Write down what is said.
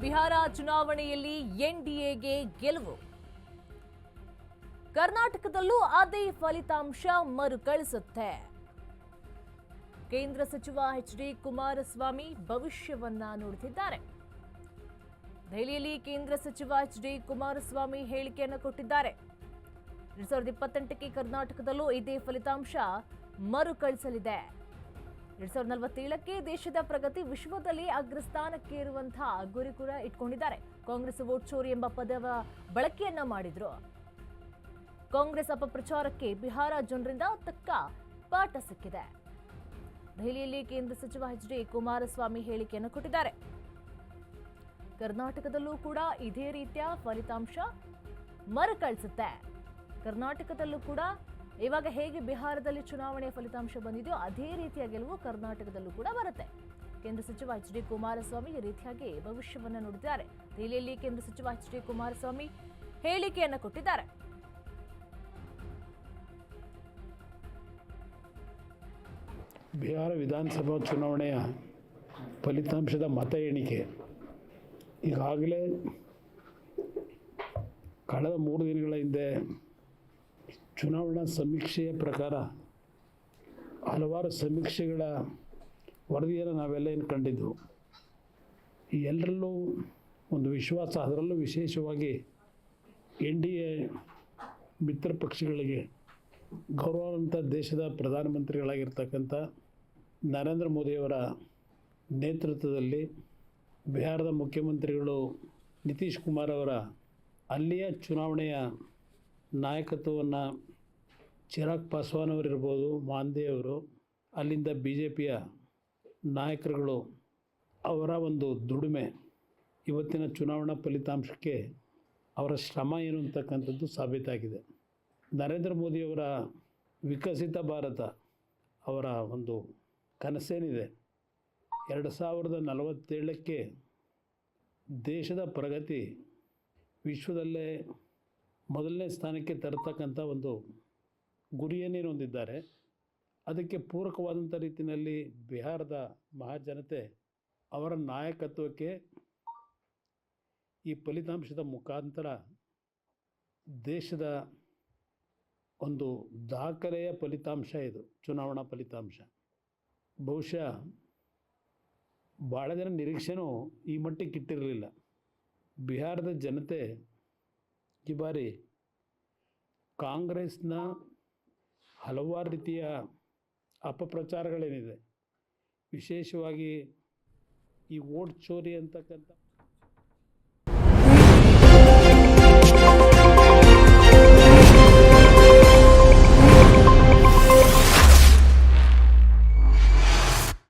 ಬಿಹಾರ ಚುನಾವಣೆಯಲ್ಲಿ ಎನ್ಡಿಎಗೆ ಗೆಲುವು. ಕರ್ನಾಟಕದಲ್ಲೂ ಅದೇ ಫಲಿತಾಂಶ ಮರುಕಳಿಸುತ್ತೆ. ಕೇಂದ್ರ ಸಚಿವ ಎಚ್ ಡಿ ಕುಮಾರಸ್ವಾಮಿ ಭವಿಷ್ಯವನ್ನ ನೋಡುತ್ತಿದ್ದಾರೆ ದೆಹಲಿಯಲ್ಲಿ ಕೇಂದ್ರ ಸಚಿವ ಎಚ್ ಡಿ ಕುಮಾರಸ್ವಾಮಿ ಹೇಳಿಕೆಯನ್ನು ಕೊಟ್ಟಿದ್ದಾರೆ. ಎರಡ್ ಸಾವಿರದ ಇಪ್ಪತ್ತೆಂಟಕ್ಕೆ ಕರ್ನಾಟಕದಲ್ಲೂ ಇದೇ ಫಲಿತಾಂಶ ಮರುಕಳಿಸಲಿದೆ. ಎರಡ್ ಸಾವಿರದ ನಲವತ್ತೇಳಕ್ಕೆ ದೇಶದ ಪ್ರಗತಿ ವಿಶ್ವದಲ್ಲಿ ಅಗ್ರಸ್ಥಾನಕ್ಕೆ ಇರುವಂತಹ ಗುರಿ ಕೂಡ ಇಟ್ಕೊಂಡಿದ್ದಾರೆ. ಕಾಂಗ್ರೆಸ್ ವೋಟ್ ಚೋರಿ ಎಂಬ ಪದವ ಬಳಕೆಯನ್ನ ಮಾಡಿದ್ರು. ಕಾಂಗ್ರೆಸ್ ಅಪಪ್ರಚಾರಕ್ಕೆ ಬಿಹಾರ ಜನರಿಂದ ತಕ್ಕ ಪಾಠ ಸಿಕ್ಕಿದೆ. ದೆಹಲಿಯಲ್ಲಿ ಕೇಂದ್ರ ಸಚಿವ ಎಚ್ ಡಿ ಕುಮಾರಸ್ವಾಮಿ ಹೇಳಿಕೆಯನ್ನು ಕೊಟ್ಟಿದ್ದಾರೆ. ಕರ್ನಾಟಕದಲ್ಲೂ ಕೂಡ ಇದೇ ರೀತಿಯ ಫಲಿತಾಂಶ ಮರುಕಳಿಸುತ್ತೆ. ಕರ್ನಾಟಕದಲ್ಲೂ ಕೂಡ ಇವಾಗ ಹೇಗೆ ಬಿಹಾರದಲ್ಲಿ ಚುನಾವಣೆಯ ಫಲಿತಾಂಶ ಬಂದಿದೆಯೋ ಅದೇ ರೀತಿಯ ಗೆಲುವು ಕರ್ನಾಟಕದಲ್ಲೂ ಕೂಡ ಬರುತ್ತೆ. ಕೇಂದ್ರ ಸಚಿವ ಎಚ್ ಡಿ ಕುಮಾರಸ್ವಾಮಿ ಈ ರೀತಿಯಾಗಿ ಭವಿಷ್ಯವನ್ನು ನೋಡಿದ್ದಾರೆ ದೆಹಲಿಯಲ್ಲಿ ಕೇಂದ್ರ ಸಚಿವ ಎಚ್ ಡಿ ಕುಮಾರಸ್ವಾಮಿ ಹೇಳಿಕೆಯನ್ನು ಕೊಟ್ಟಿದ್ದಾರೆ. ಬಿಹಾರ ವಿಧಾನಸಭಾ ಚುನಾವಣೆಯ ಫಲಿತಾಂಶದ ಮತ ಎಣಿಕೆ. ಈಗಾಗಲೇ ಕಳೆದ ಮೂರು ದಿನಗಳ ಹಿಂದೆ ಚುನಾವಣಾ ಸಮೀಕ್ಷೆಯ ಪ್ರಕಾರ ಹಲವಾರು ಸಮೀಕ್ಷೆಗಳ ವರದಿಯನ್ನು ನಾವೆಲ್ಲ ಏನು ಕಂಡಿದ್ದು ಎಲ್ಲರಲ್ಲೂ ಒಂದು ವಿಶ್ವಾಸ, ಅದರಲ್ಲೂ ವಿಶೇಷವಾಗಿ ಎನ್ ಡಿ ಎ ಮಿತ್ರ ಪಕ್ಷಗಳಿಗೆ ಗೌರವಾನ್ವಿತ ದೇಶದ ಪ್ರಧಾನಮಂತ್ರಿಗಳಾಗಿರ್ತಕ್ಕಂಥ ನರೇಂದ್ರ ಮೋದಿಯವರ ನೇತೃತ್ವದಲ್ಲಿ ಬಿಹಾರದ ಮುಖ್ಯಮಂತ್ರಿಗಳು ನಿತೀಶ್ ಕುಮಾರ್ ಅವರ ಅಲ್ಲಿಯ ಚುನಾವಣೆಯ ನಾಯಕತ್ವವನ್ನು ಚಿರಾಗ್ ಪಾಸ್ವಾನ್ ಅವರಿರ್ಬೋದು ಮಾಂದೆ ಅವರು ಅಲ್ಲಿಂದ ಬಿ ಜೆ ಪಿಯ ನಾಯಕರುಗಳು ಅವರ ಒಂದು ದುಡಿಮೆ ಇವತ್ತಿನ ಚುನಾವಣಾ ಫಲಿತಾಂಶಕ್ಕೆ ಅವರ ಶ್ರಮ ಏನು ಅಂತಕ್ಕಂಥದ್ದು ಸಾಬೀತಾಗಿದೆ. ನರೇಂದ್ರ ಮೋದಿಯವರ ವಿಕಸಿತ ಭಾರತ ಅವರ ಒಂದು ಕನಸೇನಿದೆ. ಎರಡು ಸಾವಿರದ ನಲವತ್ತೇಳಕ್ಕೆ ದೇಶದ ಪ್ರಗತಿ ವಿಶ್ವದಲ್ಲೇ ಮೊದಲನೇ ಸ್ಥಾನಕ್ಕೆ ತರತಕ್ಕಂಥ ಒಂದು ಗುರಿಯನ್ನೇ ಹೊಂದಿದ್ದಾರೆ ಅದಕ್ಕೆ ಪೂರಕವಾದಂಥ ರೀತಿಯಲ್ಲಿ ಬಿಹಾರದ ಮಹಾಜನತೆ ಅವರ ನಾಯಕತ್ವಕ್ಕೆ ಈ ಫಲಿತಾಂಶದ ಮುಖಾಂತರ ದೇಶದ ಒಂದು ದಾಖಲೆಯ ಫಲಿತಾಂಶ ಇದು, ಚುನಾವಣಾ ಫಲಿತಾಂಶ. ಬಹುಶಃ ಭಾಳ ಜನ ನಿರೀಕ್ಷೆನೂ ಈ ಮಟ್ಟಿಗೆ ಇಟ್ಟಿರಲಿಲ್ಲ. ಬಿಹಾರದ ಜನತೆ ಈ ಬಾರಿ ಕಾಂಗ್ರೆಸ್ನ ಹಲವಾರು ರೀತಿಯ ಅಪಪ್ರಚಾರಗಳೇನಿದೆ. ವಿಶೇಷವಾಗಿ ಈ ವೋಟ್ ಚೋರಿ ಅಂತಕ್ಕಂಥ